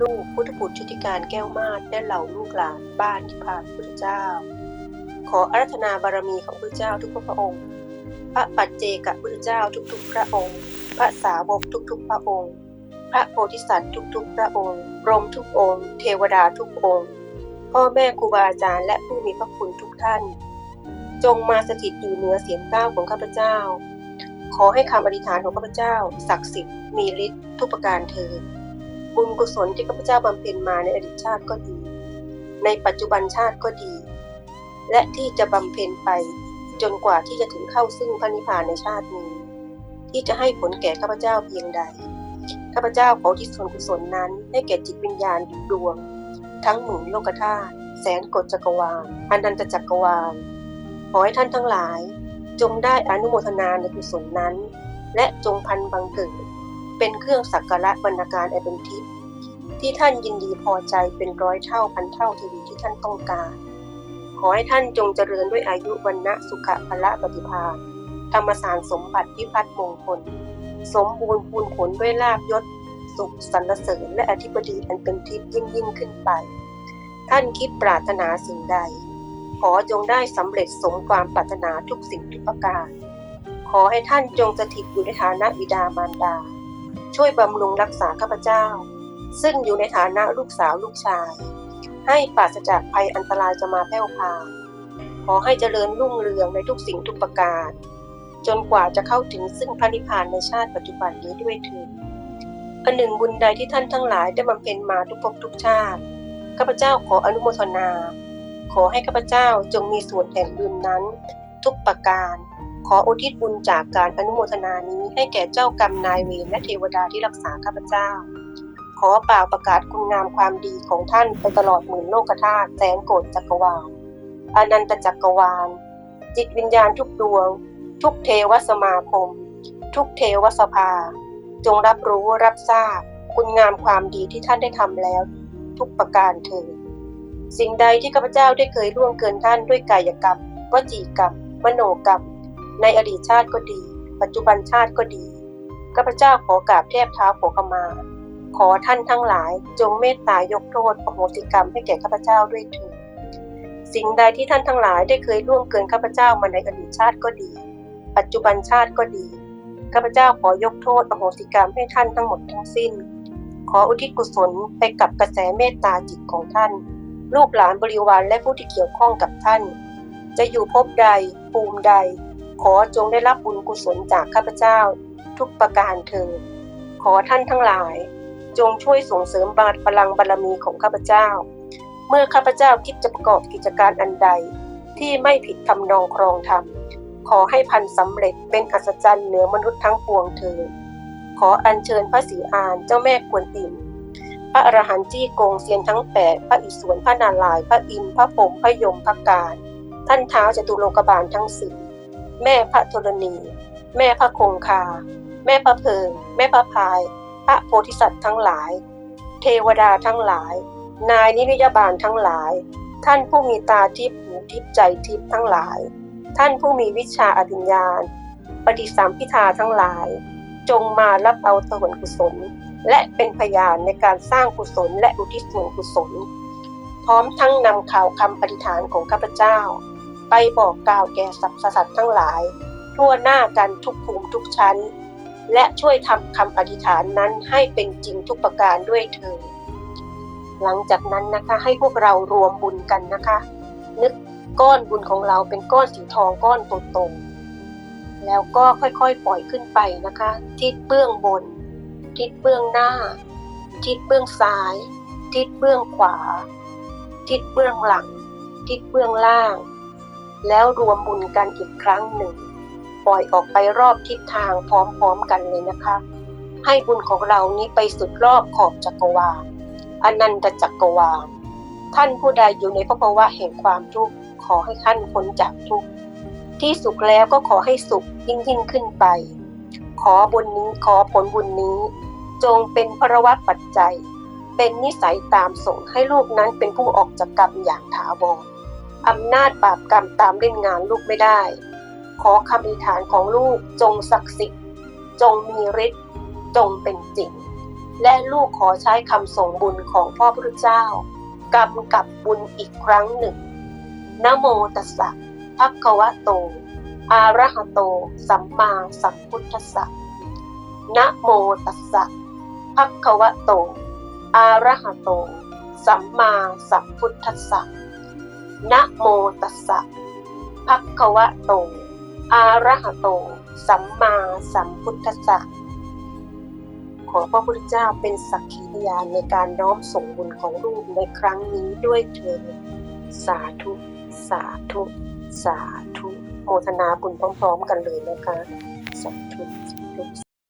ลูกพุทธบุตรชุติการแก้วมาศและเหล่าลูกหลานบ้านที่พาพระพุทธเจ้า ขออารัธนาบารมีของพระเจ้าทุกพระองค์ พระปัจเจกพุทธเจ้าทุกๆ พระองค์ พระสาวกทุกๆ พระองค์ พระโพธิสัตว์ทุกๆ พระองค์รมทุกองค์ เทวดาทุกองค์ พ่อแม่ครูบาอาจารย์และผู้มีพระคุณทุกท่าน จงมาสถิตอยู่เหนือเสียงก้าวของข้าพเจ้า ขอให้คำอธิษฐานของข้าพเจ้า ศักดิ์สิทธิ์มีฤทธิ์ทุกประการเถิด บุญกุศลที่ข้าพเจ้าบำเพ็ญมาในอดีตชาติก็ดี ในปัจจุบันชาติก็ดี และที่จะบำเพ็ญไปจนกว่าที่จะถึงเข้าซึ่งพระนิพพานในชาตินี้ ที่จะให้ผลแก่ข้าพเจ้าเพียงใดข้าพเจ้าขอที่ส่วนกุศลนั้นให้แก่จิตวิญญาณทุกดวง ทั้งหมื่นโลกธาตุแสนกฎจักรวาลอนันตจักรวาลขอให้ท่านทั้งหลาย จงได้อนุโมทนาในกุศลนั้น และจงพันบังเกิด เป็นเครื่องสักการะบรรณาการอันเป็นทิพย์ที่ท่านยินดีพอใจเป็นร้อยเท่าพันเท่าทีวีที่ท่านต้องการ ขอให้ท่านจงเจริญด้วยอายุวันนะสุขะพละปฏิภาณธรรมสารสมบัติพิพัฒน์มงคล สมบูรณ์พูนผลด้วยลาบยศ สุขสรรเสริญและอธิบดีอันเป็นทิพย์ยิ่งยิ่งขึ้นไป ท่านคิดปรารถนาสิ่งใด ขอจงได้สำเร็จสมความปรารถนาทุกสิ่งทุกประการ ขอให้ท่านจงสถิตอยู่ในฐานะบิดามารดา ช่วยบำรุงรักษาข้าพเจ้า ซึ่งอยู่ในฐานะลูกสาวลูกชาย ให้ปราศจากภัยอันตรายจะมาแพร่พาขอให้เจริญรุ่งเรืองในทุกสิ่งทุกประการ จนกว่าจะเข้าถึงซึ่งพระนิพพานในชาติปัจจุบันนี้ด้วยเถิดอันหนึ่งบุญใดที่ท่านทั้งหลายได้บำเพ็ญมาทุกภพทุกชาติข้าพเจ้าขออนุโมทนา ขอให้ข้าพเจ้าจงมีส่วนแห่งบุญนั้น ทุกประการ ขออุทิศบุญจากการอนุโมทนานี้ให้แก่เจ้ากรรมนายเวรและเทวดาที่รักษาข้าพเจ้า ขอเป่าประกาศคุณงามความดีของท่านไปตลอดหมื่นโลกธาตุแสนโกฏจักรวาลอนันตจักรวาล จิตวิญญาณทุกดวง ทุกเทวสมาคม ทุกเทวสภา จงรับรู้รับทราบ คุณงามความดีที่ท่านได้ทำแล้ว ทุกประการเถิดสิ่งใดที่ข้าพเจ้าได้เคยล่วงเกินท่านด้วยกายกรรมวจีกรรม มโนกรรม ในอดีตชาติก็ดี ปัจจุบันชาติก็ดีข้าพเจ้าขอกราบแทบเท้าขอขมา ขอท่านทั้งหลายจงเมตตายกโทษอโหสิกรรมให้แก่ข้าพเจ้าด้วยเถิดสิ่งใดที่ท่านทั้งหลายได้เคยล่วงเกินข้าพเจ้ามาในอดีตชาติก็ดี ปัจจุบันชาติก็ดีข้าพเจ้าขอยกโทษอโหสิกรรมให้ท่านทั้งหมดทั้งสิ้น ขออุทิศกุศลไปกับกระแสเมตตาจิตของท่าน ลูกหลานบริวารและผู้ที่เกี่ยวข้องกับท่าน จะอยู่ภพใดภูมิใด ขอจงได้รับบุญกุศลจากข้าพเจ้า ทุกประการเถิดขอท่านทั้งหลาย จงช่วยส่งเสริมบารพลังบารมีของข้าพเจ้า เมื่อข้าพเจ้าคิดจะประกอบกิจการอันใด ที่ไม่ผิดทำนองครองธรรมขอให้พันสำเร็จเป็นอัศจรรย์เหนือมนุษย์ทั้งปวงเถิดขออัญเชิญพระศรีอานเจ้าแม่กวนอิมพระอรหันต์จี้กงเซียนทั้งแปดพระอิศวรพระนารายณ์พระอินทร์พระพรหมพระยมพระการ ท่านเท้าจตุโลกบาลทั้งสี่ แม่พระธรณี แม่พระคงคา แม่พระเพิง แม่พระพาย พระโพธิสัตว์ทั้งหลาย เทวดาทั้งหลาย นายนิรยาบาลทั้งหลาย ท่านผู้มีตาทิพย์หูทิพย์ใจทิพย์ทั้งหลาย ท่านผู้มีวิชาอภิญญาณ ปฏิสัมพิทาทั้งหลาย จงมารับเอาสวนกุศล และเป็นพยานในการสร้างกุศลและอุทิศส่วนกุศล พร้อมทั้งนำข่าวคำอธิฐานของข้าพเจ้า ไปบอกกล่าวแก่สรรพสัตว์ทั้งหลาย ทั่วหน้ากันทุกภูมิทุกชั้น และช่วยทำคำอธิษฐานนั้นให้เป็นจริงทุกประการด้วยเถิดหลังจากนั้นนะคะให้พวกเรารวมบุญกันนะคะ นึกก้อนบุญของเราเป็นก้อนสีทองก้อนโตๆแล้วก็ค่อยๆปล่อยขึ้นไปนะคะ ทิศเบื้องบน ทิศเบื้องหน้า ทิศเบื้องซ้าย ทิศเบื้องขวา ทิศเบื้องหลัง ทิศเบื้องล่าง แล้วรวมบุญกันอีกครั้งหนึ่ง ปล่อยออกไปรอบทิศทางพร้อมๆกันเลยนะคะ ให้บุญของเรานี้ไปสุดรอบขอบจักรวาลอนันตจักรวาลท่านผู้ใดอยู่ในภาวะแห่งความทุกข์ขอให้ท่านพ้นจากทุกข์ที่สุขแล้วก็ขอให้สุขยิ่งยิ่งขึ้นไป ขอบุญนี้ขอผลบุญนี้ จงเป็นพระวัตปัจจัย เป็นนิสัยตามส่งให้ลูกนั้นเป็นผู้ออกจากกรรมอย่างถาวร อำนาจบาปกรรมตามเล่นงานลูกไม่ได้ ขอคำอธิษฐานของลูกจงศักดิ์สิทธิ์ จงมีฤทธิ์จงเป็นจริง และลูกขอใช้คำส่งบุญของพ่อพระเจ้ากำกับบุญอีกครั้งหนึ่งนะโมตัสสะภะคะวะโต อะระหะโต สัมมาสัมพุทธัสสะนะโมตัสสะภะคะวะโต อะระหะโต สัมมาสัมพุทธัสสะ นะโมตัสสะภะคะวะโต อะระหะโต สัมมาสัมพุทธัสสะขอพระพุทธเจ้าเป็นสักขีพยานในการน้อมส่งบุญของลูกในครั้งนี้ด้วยเถิดสาธุ สาธุ สาธุ โมทนาบุญพร้อมๆกันเลยนะคะ สาธุ